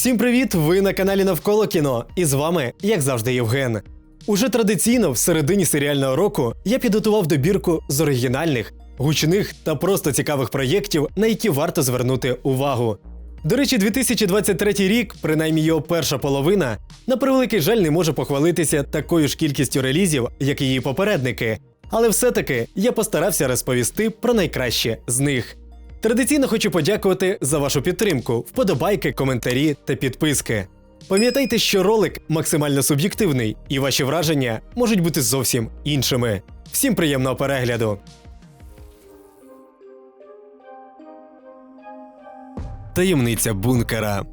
Всім привіт! Ви на каналі Навколо кіно. І з вами, як завжди, Євген. Уже традиційно в середині серіального року я підготував добірку з оригінальних, гучних та просто цікавих проєктів, на які варто звернути увагу. До речі, 2023 рік, принаймні його перша половина, на превеликий жаль не може похвалитися такою ж кількістю релізів, як і її попередники. Але все-таки я постарався розповісти про найкраще з них. Традиційно хочу подякувати за вашу підтримку, вподобайки, коментарі та підписки. Пам'ятайте, що ролик максимально суб'єктивний, і ваші враження можуть бути зовсім іншими. Всім приємного перегляду! Таємниця бункера.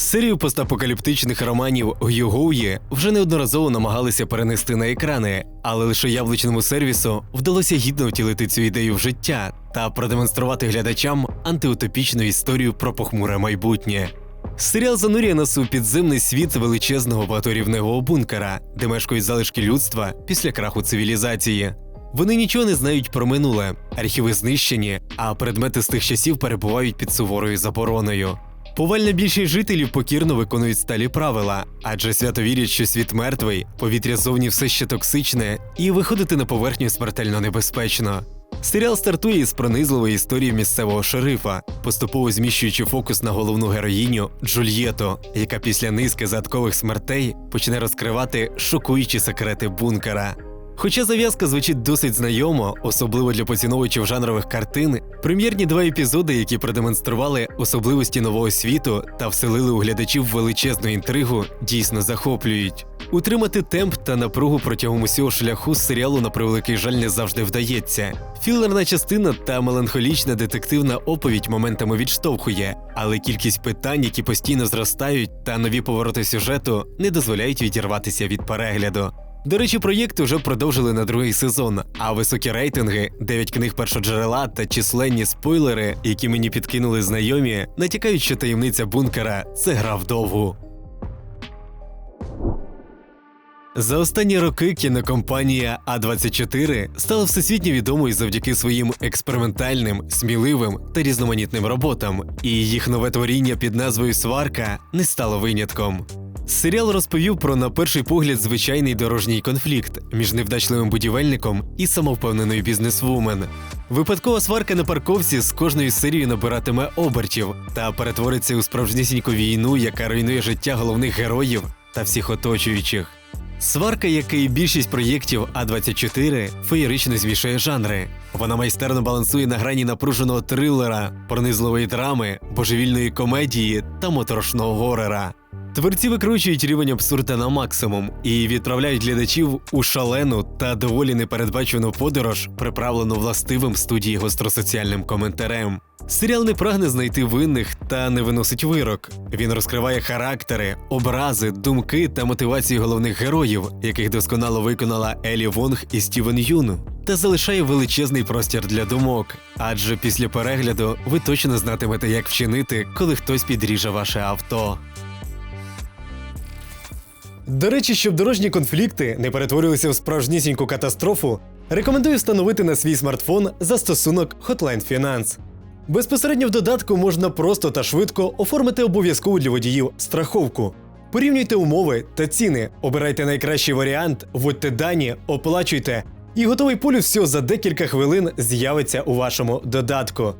Серію постапокаліптичних романів Гюгоуї вже неодноразово намагалися перенести на екрани, але лише яблучному сервісу вдалося гідно втілити цю ідею в життя та продемонструвати глядачам антиутопічну історію про похмуре майбутнє. Серіал занурює нас у підземний світ величезного багаторівневого бункера, де мешкають залишки людства після краху цивілізації. Вони нічого не знають про минуле, архіви знищені, а предмети з тих часів перебувають під суворою забороною. Повальна більшість жителів покірно виконують сталі правила, адже свято вірять, що світ мертвий, повітря зовні все ще токсичне, і виходити на поверхню смертельно небезпечно. Серіал стартує із пронизливої історії місцевого шерифа, поступово зміщуючи фокус на головну героїню Джульєту, яка після низки загадкових смертей почне розкривати шокуючі секрети бункера. Хоча зав'язка звучить досить знайомо, особливо для поціновувачів жанрових картин, прем'єрні два епізоди, які продемонстрували особливості нового світу та вселили у глядачів величезну інтригу, дійсно захоплюють. Утримати темп та напругу протягом усього шляху серіалу на превеликий жаль не завжди вдається. Філерна частина та меланхолічна детективна оповідь моментами відштовхує, але кількість питань, які постійно зростають, та нові повороти сюжету не дозволяють відірватися від перегляду. До речі, проєкт уже продовжили на другий сезон, а високі рейтинги, 9 книг першоджерела та численні спойлери, які мені підкинули знайомі, натякають, що таємниця бункера це гра вдовгу. За останні роки кінокомпанія А24 стала всесвітньо відомою завдяки своїм експериментальним, сміливим та різноманітним роботам, і їх нове творіння під назвою Сварка не стало винятком. Серіал розповів про на перший погляд звичайний дорожній конфлікт між невдачливим будівельником і самовпевненою бізнесвумен. Випадкова сварка на парковці з кожною серією набиратиме обертів та перетвориться у справжнісіньку війну, яка руйнує життя головних героїв та всіх оточуючих. Сварка, як і більшість проєктів А24, феєрично змішує жанри. Вона майстерно балансує на грані напруженого трилера, пронизливої драми, божевільної комедії та моторошного горера. Творці викручують рівень абсурда на максимум і відправляють глядачів у шалену та доволі непередбачену подорож, приправлену властивим студії гостросоціальним коментарем. Серіал не прагне знайти винних та не виносить вирок. Він розкриває характери, образи, думки та мотивації головних героїв, яких досконало виконала Елі Вонг і Стівен Юн, та залишає величезний простір для думок. Адже після перегляду ви точно знатимете, як вчинити, коли хтось підріже ваше авто. До речі, щоб дорожні конфлікти не перетворилися в справжнісіньку катастрофу, рекомендую встановити на свій смартфон застосунок Hotline Finance. Безпосередньо в додатку можна просто та швидко оформити обов'язкову для водіїв страховку. Порівнюйте умови та ціни, обирайте найкращий варіант, вводьте дані, оплачуйте, і готовий полюс всього за декілька хвилин з'явиться у вашому додатку.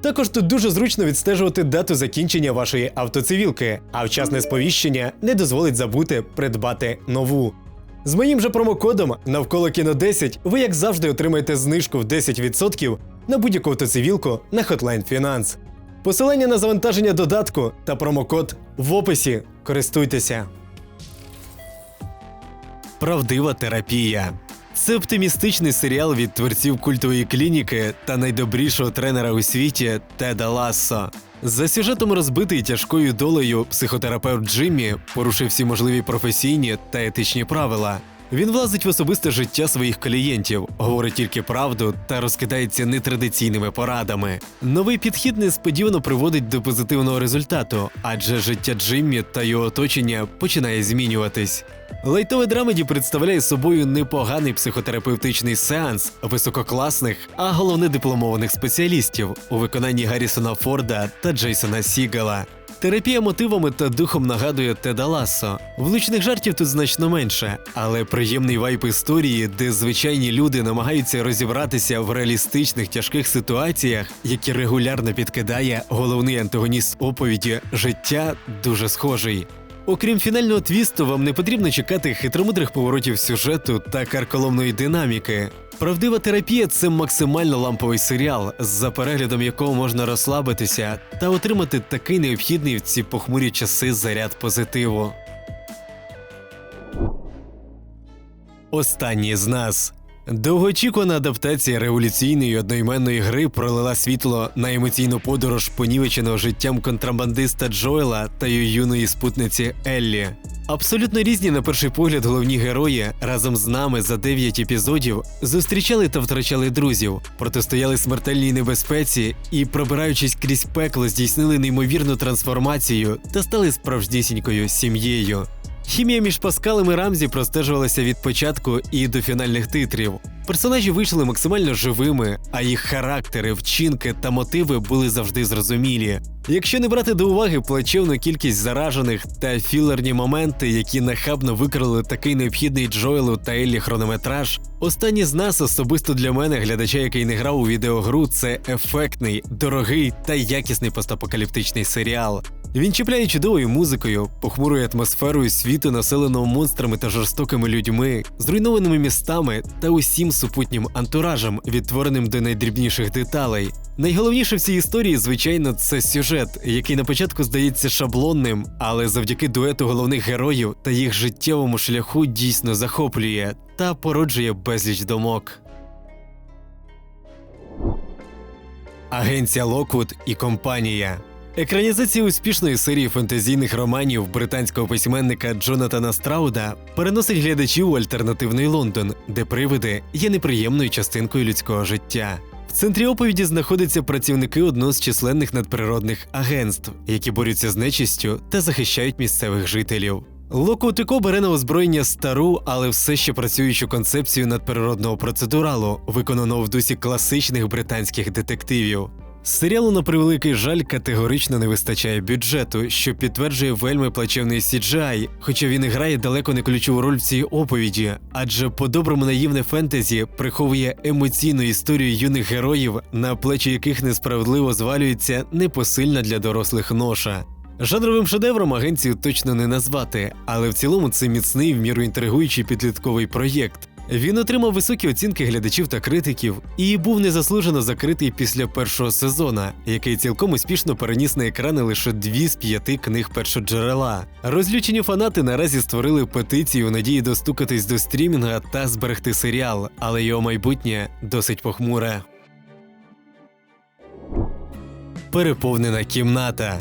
Також тут дуже зручно відстежувати дату закінчення вашої автоцивілки, а вчасне сповіщення не дозволить забути придбати нову. З моїм же промокодом навколо кіно 10 ви, як завжди, отримаєте знижку в 10% на будь-яку автоцивілку на Hotline Finance. Посилання на завантаження додатку та промокод в описі. Користуйтеся. Правдива терапія. Це оптимістичний серіал від творців культової клініки та найдобрішого тренера у світі Теда Лассо. За сюжетом розбитий тяжкою долею психотерапевт Джиммі порушив всі можливі професійні та етичні правила. Він влазить в особисте життя своїх клієнтів, говорить тільки правду та розкидається нетрадиційними порадами. Новий підхід несподівано приводить до позитивного результату, адже життя Джиммі та його оточення починає змінюватись. Лайтове драмеді представляє собою непоганий психотерапевтичний сеанс висококласних, а головне дипломованих спеціалістів у виконанні Гаррісона Форда та Джейсона Сігала. Терапія мотивами та духом нагадує Теда Лассо. Влучних жартів тут значно менше, але приємний вайп історії, де звичайні люди намагаються розібратися в реалістичних тяжких ситуаціях, які регулярно підкидає головний антагоніст оповіді життя, дуже схожий. Окрім фінального твісту, вам не потрібно чекати хитромудрих поворотів сюжету та карколомної динаміки. Правдива терапія це максимально ламповий серіал, за переглядом якого можна розслабитися та отримати такий необхідний в ці похмурі часи заряд позитиву. Останній з нас. Довгоочікувана адаптація революційної одноіменної гри пролила світло на емоційну подорож понівеченого життям контрабандиста Джоела та її юної спутниці Еллі. Абсолютно різні на перший погляд головні герої разом з нами за 9 епізодів зустрічали та втрачали друзів, протистояли смертельній небезпеці і, пробираючись крізь пекло, здійснили неймовірну трансформацію та стали справжнісінькою сім'єю. Хімія між Паскалем і Рамзі простежувалася від початку і до фінальних титрів. Персонажі вийшли максимально живими, а їх характери, вчинки та мотиви були завжди зрозумілі. Якщо не брати до уваги плачевну кількість заражених та філерні моменти, які нахабно викрали такий необхідний Джоелу та Еллі хронометраж, останні з нас особисто для мене, глядача, який не грав у відеогру, це ефектний, дорогий та якісний постапокаліптичний серіал. Він чіпляє чудовою музикою, похмурою атмосферою світу, населеного монстрами та жорстокими людьми, зруйнованими містами та усім супутнім антуражем, відтвореним до найдрібніших деталей. Найголовніше в цій історії, звичайно, це сюжет, який на початку здається шаблонним, але завдяки дуету головних героїв та їх життєвому шляху дійсно захоплює та породжує безліч думок. Агенція Локвуд і компанія. Екранізація успішної серії фентезійних романів британського письменника Джонатана Страуда переносить глядачів у альтернативний Лондон, де привиди є неприємною частинкою людського життя. В центрі оповіді знаходяться працівники одного з численних надприродних агентств, які борються з нечистю та захищають місцевих жителів. Локутико бере на озброєння стару, але все ще працюючу концепцію надприродного процедуралу, виконаного в дусі класичних британських детективів. Серіалу на превеликий жаль категорично не вистачає бюджету, що підтверджує вельми плачевний CGI, хоча він грає далеко не ключову роль в цій оповіді, адже по-доброму наївне фентезі приховує емоційну історію юних героїв, на плечі яких несправедливо звалюється непосильна для дорослих ноша. Жанровим шедевром агенцію точно не назвати, але в цілому це міцний в міру інтригуючий підлітковий проєкт. Він отримав високі оцінки глядачів та критиків і був незаслужено закритий після першого сезона, який цілком успішно переніс на екрани лише дві з п'яти книг першоджерела. Розлючені фанати наразі створили петицію у надії достукатись до стрімінга та зберегти серіал, але його майбутнє досить похмуре. Переповнена кімната.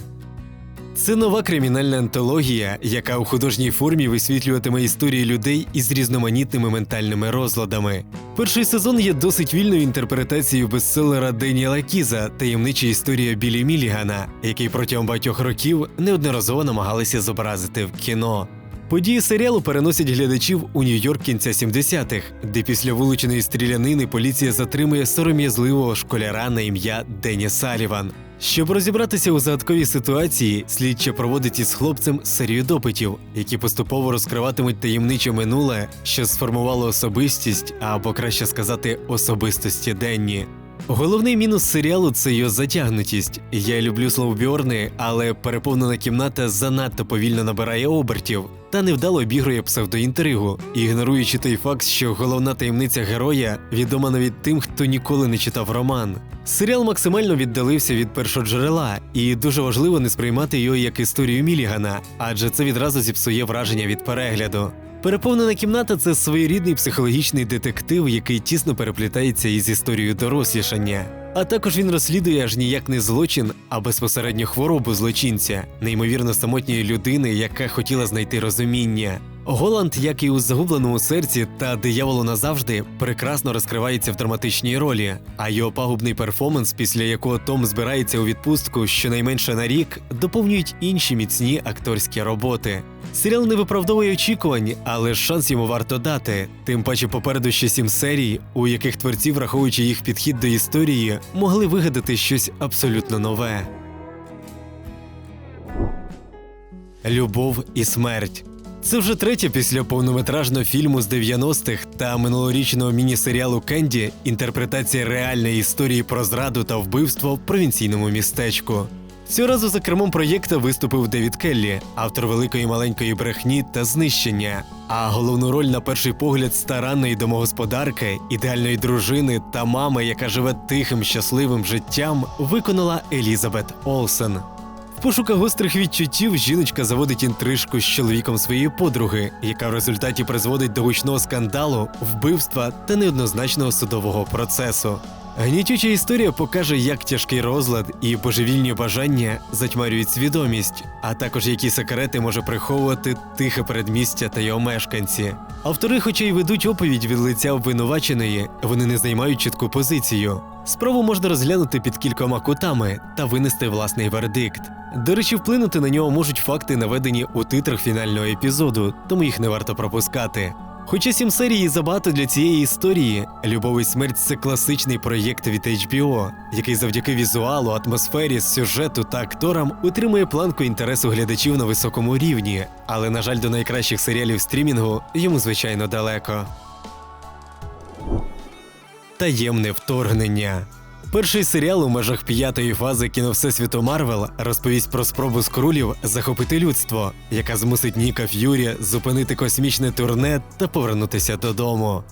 Це нова кримінальна антологія, яка у художній формі висвітлюватиме історії людей із різноманітними ментальними розладами. Перший сезон є досить вільною інтерпретацією бестселера Деніела Кіза Таємнича історія Білі Мілігана, який протягом багатьох років неодноразово намагалися зобразити в кіно. Події серіалу переносять глядачів у Нью-Йорк кінця 70-х, де після вилученої стрілянини поліція затримує сором'язливого школяра на ім'я Дені Саліван. Щоб розібратися у загадковій ситуації, слідче проводить із хлопцем серію допитів, які поступово розкриватимуть таємниче минуле, що сформувало особистість, або краще сказати, особистості Денні. Головний мінус серіалу це його затягнутість. Я люблю словобіорни, але переповнена кімната занадто повільно набирає обертів та невдало обігрує псевдоінтригу, ігноруючи той факт, що головна таємниця героя відома навіть тим, хто ніколи не читав роман. Серіал максимально віддалився від першоджерела, і дуже важливо не сприймати його як історію Мілігана, адже це відразу зіпсує враження від перегляду. Переповнена кімната це своєрідний психологічний детектив, який тісно переплітається із історією дорослішання. А також він розслідує аж ніяк не злочин, а безпосередньо хворобу злочинця, неймовірно самотньої людини, яка хотіла знайти розуміння. Голланд, як і у загубленому серці та дияволу назавжди, прекрасно розкривається в драматичній ролі, а його пагубний перформанс, після якого Том збирається у відпустку щонайменше на рік, доповнюють інші міцні акторські роботи. Серіал не виправдовує очікувань, але шанс йому варто дати. Тим паче попереду ще сім серій, у яких творці, враховуючи їх підхід до історії, могли вигадати щось абсолютно нове. любов і смерть. Це вже третя після повнометражного фільму з 90-х та минулорічного міні-серіалу Кенді інтерпретація реальної історії про зраду та вбивство в провінційному містечку. Цього разу за кермом проєкта виступив Девід Келлі, автор великої маленької брехні та знищення. А головну роль на перший погляд старанної домогосподарки, ідеальної дружини та мами, яка живе тихим щасливим життям, виконала Елізабет Олсен. В пошуках гострих відчуттів жіночка заводить інтрижку з чоловіком своєї подруги, яка в результаті призводить до гучного скандалу, вбивства та неоднозначного судового процесу. Гнітюча історія покаже, як тяжкий розлад і божевільні бажання затьмарюють свідомість, а також які секрети може приховувати тихе передмістя та його мешканці. Автори, хоча й ведуть оповідь від лиця обвинуваченої, вони не займають чітку позицію. Справу можна розглянути під кількома кутами та винести власний вердикт. До речі, вплинути на нього можуть факти, наведені у титрах фінального епізоду, тому їх не варто пропускати. Хоча сім серій забагато для цієї історії, Любов і смерть це класичний проєкт від HBO, який завдяки візуалу, атмосфері, сюжету та акторам утримує планку інтересу глядачів на високому рівні, але, на жаль, до найкращих серіалів стрімінгу йому звичайно далеко. Таємне вторгнення. Перший серіал у межах п'ятої фази кіно Всесвіту Марвел розповість про спробу скрулів захопити людство, яка змусить Ніка Ф'юрі зупинити космічне турне та повернутися додому.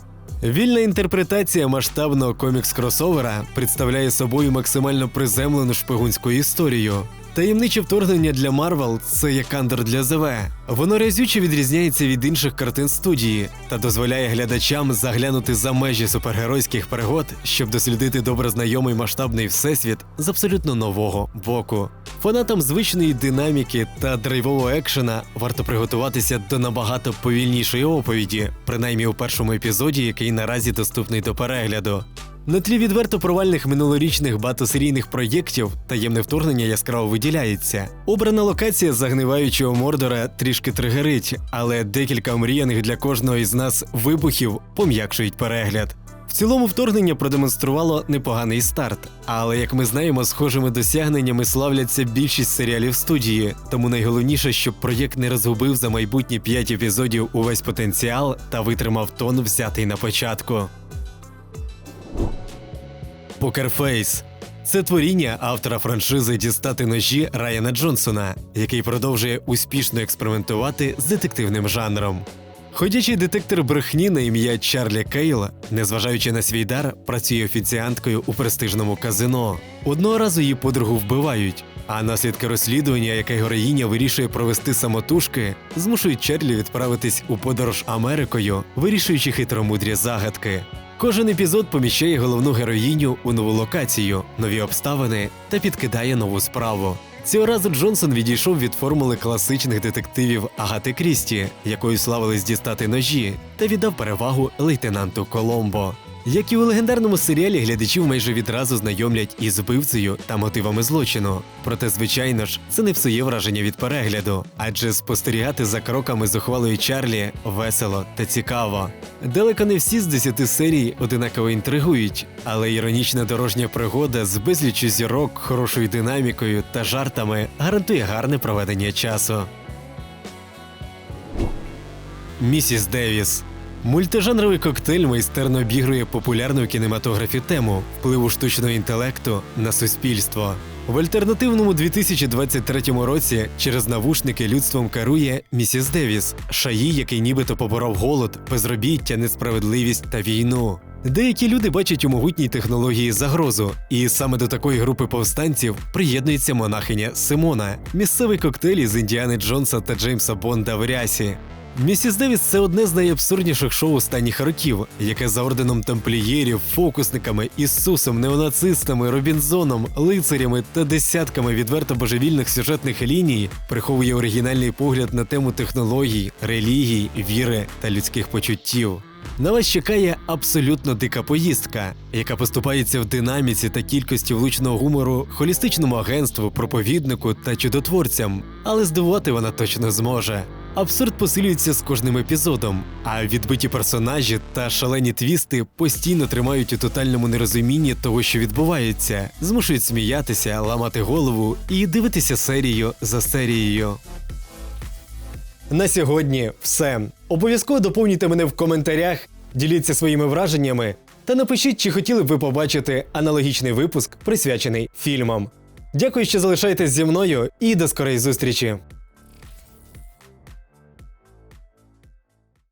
Вільна інтерпретація масштабного комікс-кросовера представляє собою максимально приземлену шпигунську історію. Таємниче вторгнення для Марвел це як кандер для ЗВ. Воно разюче відрізняється від інших картин студії та дозволяє глядачам заглянути за межі супергеройських пригод, щоб дослідити добре знайомий масштабний всесвіт з абсолютно нового боку. Фанатам звичної динаміки та драйвового екшена варто приготуватися до набагато повільнішої оповіді, принаймні у першому епізоді, який наразі доступний до перегляду. На тлі відверто провальних минулорічних багатосерійних проєктів таємне вторгнення яскраво виділяється. Обрана локація загниваючого мордора трішки тригерить, але декілька мріяних для кожного із нас вибухів пом'якшують перегляд. Цілому вторгнення продемонструвало непоганий старт, але як ми знаємо, схожими досягненнями славляться більшість серіалів студії. Тому найголовніше, щоб проєкт не розгубив за майбутні п'ять епізодів увесь потенціал та витримав тон, взятий на початку. Покерфейс це творіння автора франшизи дістати ножі Райана Джонсона, який продовжує успішно експериментувати з детективним жанром. Ходячий детектор брехні на ім'я Чарлі Кейл, незважаючи на свій дар, працює офіціанткою у престижному казино. Одного разу її подругу вбивають, а наслідки розслідування, яке героїня вирішує провести самотужки, змушують Чарлі відправитись у подорож Америкою, вирішуючи хитромудрі загадки. Кожен епізод поміщає головну героїню у нову локацію, нові обставини та підкидає нову справу. Цього разу Джонсон відійшов від формули класичних детективів Агати Крісті, якою славились дістати ножі, та віддав перевагу лейтенанту Коломбо. Як і у легендарному серіалі, глядачів майже відразу знайомлять із вбивцею та мотивами злочину. Проте, звичайно ж, це не псує враження від перегляду, адже спостерігати за кроками зухвалої Чарлі весело та цікаво. Далеко не всі з десяти серій одинаково інтригують, але іронічна дорожня пригода з безлічю зірок, хорошою динамікою та жартами гарантує гарне проведення часу. Місіс Девіс Мультижанровий коктейль майстерно обігрує популярну в кінематографі тему впливу штучного інтелекту на суспільство. В альтернативному 2023 році через навушники людством керує місіс Девіс, шаї, який нібито поборов голод, безробіття, несправедливість та війну. Деякі люди бачать у могутній технології загрозу, і саме до такої групи повстанців приєднується монахиня Симона, місцевий коктейль із Індіани Джонса та Джеймса Бонда в рясі. Місіс Девіс це одне з найабсурдніших шоу останніх років, яке за орденом тамплієрів, фокусниками, Ісусом, неонацистами, Робінзоном, лицарями та десятками відверто божевільних сюжетних ліній приховує оригінальний погляд на тему технологій, релігій, віри та людських почуттів. На вас чекає абсолютно дика поїздка, яка поступається в динаміці та кількості влучного гумору холістичному агентству, проповіднику та чудотворцям, але здивувати вона точно зможе. Абсурд посилюється з кожним епізодом, а відбиті персонажі та шалені твісти постійно тримають у тотальному нерозумінні того, що відбувається, змушують сміятися, ламати голову і дивитися серію за серією. На сьогодні все. Обов'язково доповнюйте мене в коментарях, діліться своїми враженнями та напишіть, чи хотіли б ви побачити аналогічний випуск, присвячений фільмам. Дякую, що залишаєтесь зі мною і до скорої зустрічі!